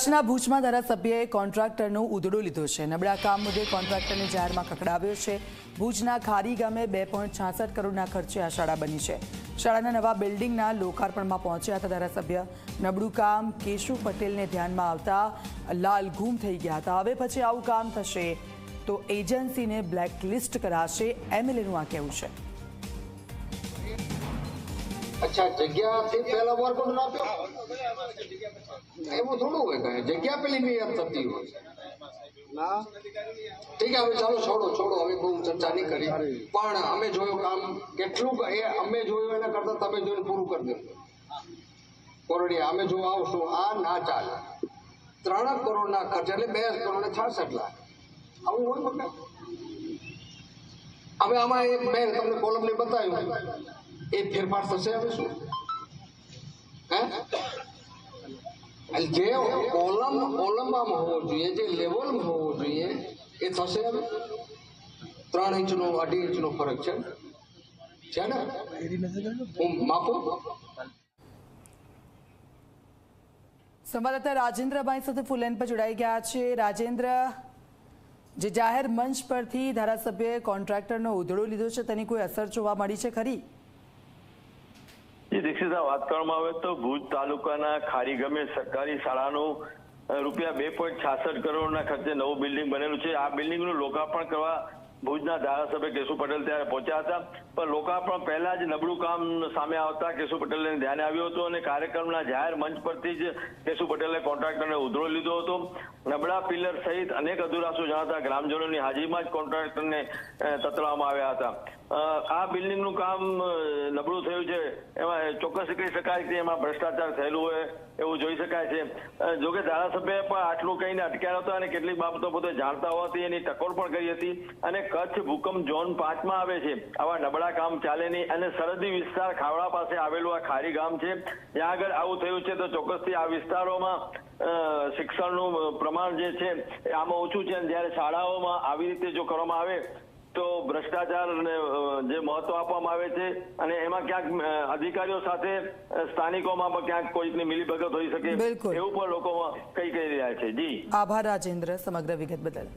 કચ્છના ભુજમાં ધારાસભ્યએ કોન્ટ્રાક્ટરનો ઉધડો લીધો છે. નબળા કામ મુદ્દે કોન્ટ્રાક્ટરને જાહેરમાં કકડાવ્યો છે. ભુજના ખારી ગામે બે પોઈન્ટ છાસઠ કરોડના ખર્ચે આ શાળા બની છે. શાળાના નવા બિલ્ડિંગના લોકાર્પણમાં પહોંચ્યા હતા ધારાસભ્ય. નબળું કામ કેશુ પટેલને ધ્યાનમાં આવતા લાલ ગુમ થઈ ગયા હતા. હવે પછી આવું કામ થશે તો એજન્સીને બ્લેકલિસ્ટ કરાશે. એમએલએનું આ કહેવું છે. અચ્છા જગ્યાથી પહેલા વર્ક ના આપ્યો એવું થોડું હોય કઈ. જગ્યા પેલી નિયત થતી હોય. ના. ઠીક હવે ચાલો છોડો છોડો. હવે બહુ ચર્ચા નહીં કરી. પણ અમે જોયું કામ કેટલું એ અમે જોયું એના કરતા તમે જોઈને પૂરું કરી દો કોરડિયા અમે જો આવશું આ ના ચાલે. ત્રણ કરોડના ખર્ચ એટલે બે કરોડ ને છાસઠ લાખ. આવું હોય અમે હવે આમાં એક મેં તમને કોલમને બતાવ્યું. એ ફેરફાર થશે હવે શું? જે કોલમ કોલમમાં હોવો જોઈએ, જે લેવલમાં હોવો જોઈએ, એ થશે હવે. ત્રણ ઇંચનો, અઢી ઇંચનો ફરક છે. છે ને? હું માપું? સંવાદદાતા રાજેન્દ્રભાઈ સાથે ફૂલ લાઈન પર જોડાઈ ગયા છે. રાજેન્દ્ર, જે જાહેર મંચ પરથી ધારાસભ્યએ કોન્ટ્રાક્ટરનો ઉધડો લીધો છે, તેની કોઈ અસર જોવા મળી છે ખરી? જી વાત કરવામાં આવે તો ભુજ તાલુકાના ખારી ગામે સરકારી શાળાનું રૂપિયા બે પોઈન્ટ છાસઠ કરોડના ખર્ચે નવું બિલ્ડિંગ બનેલું છે. આ બિલ્ડિંગનું લોકાર્પણ કરવા ભુજના ધારાસભ્ય કેશુ પટેલ ત્યારે પહોંચ્યા હતા. પણ લોકાર્પણ પહેલા જ નબળું કામ સામે આવતા કેશુ પટેલને ધ્યાને આવ્યું હતું અને કાર્યક્રમના જાહેર મંચ પરથી જ કેશુ પટેલે કોન્ટ્રાક્ટરને ઉધરો લીધો હતો. નબળા પિલર સહિત અનેક અધુરાશો જણાતા ગ્રામજનોની હાજરીમાં જ કોન્ટ્રાક્ટરને તતરાવવામાં આવ્યા હતા. આ બિલ્ડિંગનું કામ નબળું થયું છે. એમાં ચોક્કસ કહી શકાય કે એમાં ભ્રષ્ટાચાર થયેલું હોય એવું જોઈ શકાય છે. જોકે ધારાસભ્યએ પણ આટલું કહીને અટક્યા હતા અને કેટલીક બાબતો પોતે જાણતા હોવાથી એની ટકોર પણ કરી હતી. અને કચ્છ ભૂકંપ ઝોન પાંચમાં આવે છે. આવા નબળા કામ ચાલે નહીં અને સરહદી વિસ્તાર ખાવડા પાસે આવેલું આ ખારી ગામ છે. ત્યાં આગળ આવું થયું છે તો ચોક્કસથી આ વિસ્તારોમાં શિક્ષણનું પ્રમાણ જે છે એ આમાં ઓછું છે અને જ્યારે શાળાઓમાં આવી રીતે જો કરવામાં આવે તો ભ્રષ્ટાચાર ને જે મહત્વ આપવામાં આવે છે અને એમાં ક્યાંક અધિકારીઓ સાથે સ્થાનિકોમાં પણ ક્યાંક કોઈકની મિલીભગત હોઈ શકે એવું પણ લોકો કહી કહી રહ્યા છે. જી. આભાર રાજેન્દ્ર સમગ્ર વિગત બદલ.